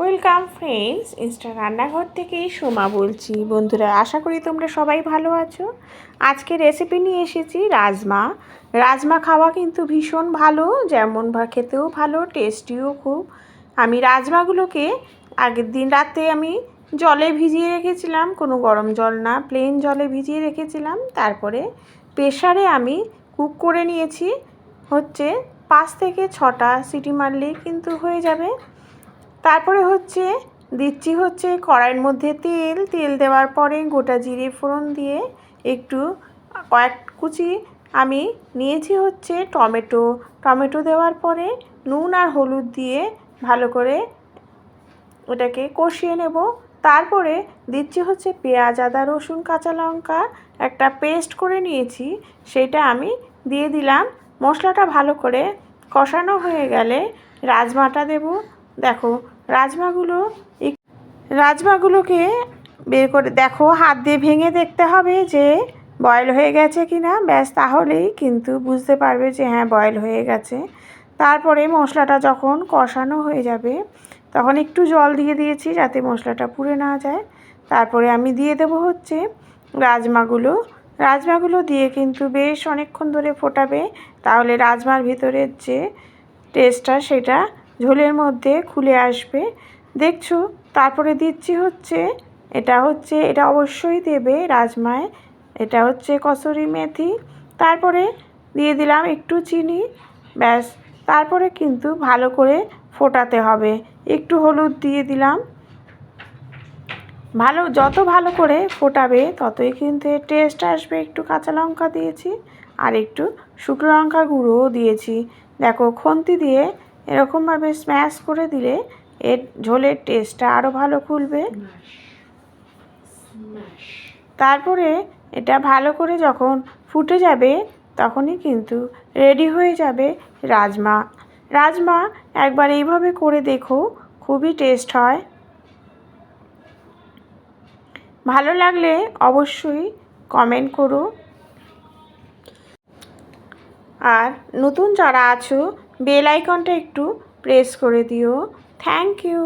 Welcome friends Insta রান্নাঘর থেকে সোমা বলছি। বন্ধুরা, আশা করি তোমরা সবাই ভালো আছো। আজকে রেসিপি নিয়ে এসেছি রাজমা। রাজমা খাওয়া কিন্তু ভীষণ ভালো, যেমন ভা খেতেও ভালো টেস্টিও খুব। আমি রাজমাগুলোকে আগের দিন রাতে আমি জলে ভিজিয়ে রেখেছিলাম, কোনো গরম জল না প্লেন জলে ভিজিয়ে রেখেছিলাম। তারপরে প্রেশারে আমি কুক করে নিয়েছি। হচ্ছে পাঁচ থেকে ছটা সিটি মারলেই কিন্তু হয়ে যাবে। তারপরে হচ্ছে দিচ্ছি হচ্ছে কড়াইয়ের মধ্যে তেল। তেল দেওয়ার পরে গোটা জিরে ফোড়ন দিয়ে একটু কয়েক কুচি আমি নিয়েছি হচ্ছে টমেটো। টমেটো দেওয়ার পরে নুন আর হলুদ দিয়ে ভালো করে ওটাকে কষিয়ে নেব। তারপরে দিচ্ছি হচ্ছে পেঁয়াজ, আদা, রসুন, কাঁচা লঙ্কা একটা পেস্ট করে নিয়েছি। সেটা আমি দিয়ে দিলাম। মশলাটা ভালো করে কষানো হয়ে গেলে রাজমাটা দেব দেখো, রাজমাগুলো রাজমাগুলোকে বের করে, দেখো, হাত দিয়ে ভেঙে দেখতে হবে যে বয়েল হয়ে গেছে কি না ব্যাস, তাহলেই কিন্তু বুঝতে পারবে যে হ্যাঁ বয়েল হয়ে গেছে। তারপরে মশলাটা যখন কষানো হয়ে যাবে, তখন একটু জল দিয়ে দিয়েছি যাতে মশলাটা পুড়ে না যায়। তারপরে আমি দিয়ে দেবো হচ্ছে রাজমাগুলো। রাজমাগুলো দিয়ে কিন্তু বেশ অনেকক্ষণ ধরে ফোটাবে, তাহলে রাজমার ভিতরের যে টেস্টটা সেটা ঝোলের মধ্যে খুলে আসবে। দেখছ, তারপরে দিচ্ছি হচ্ছে, এটা হচ্ছে, এটা অবশ্যই দেবে রাজমায়। এটা হচ্ছে কসুরি মেথি। তারপরে দিয়ে দিলাম একটু চিনি, ব্যাস। তারপরে কিন্তু ভালো করে ফোটাতে হবে। একটু হলুদ দিয়ে দিলাম। ভালো, যত ভালো করে ফোটাবে, ততই কিন্তু টেস্ট আসবে। একটু কাঁচা লঙ্কা দিয়েছি আর একটু শুকনো লঙ্কা গুঁড়োও দিয়েছি। দেখো, খন্তি দিয়ে এরকমভাবে স্ম্যাশ করে দিলে এর ঝোলের টেস্টটা আরও ভালো খুলবে। তারপরে এটা ভালো করে যখন ফুটে যাবে, তখনই কিন্তু রেডি হয়ে যাবে রাজমা। রাজমা একবার এইভাবে করে দেখো, খুবই টেস্ট হয়। ভালো লাগলে অবশ্যই কমেন্ট করো। আর নতুন যারা আছো বেল আইকনটা একটু প্রেস করে দিও। Thank you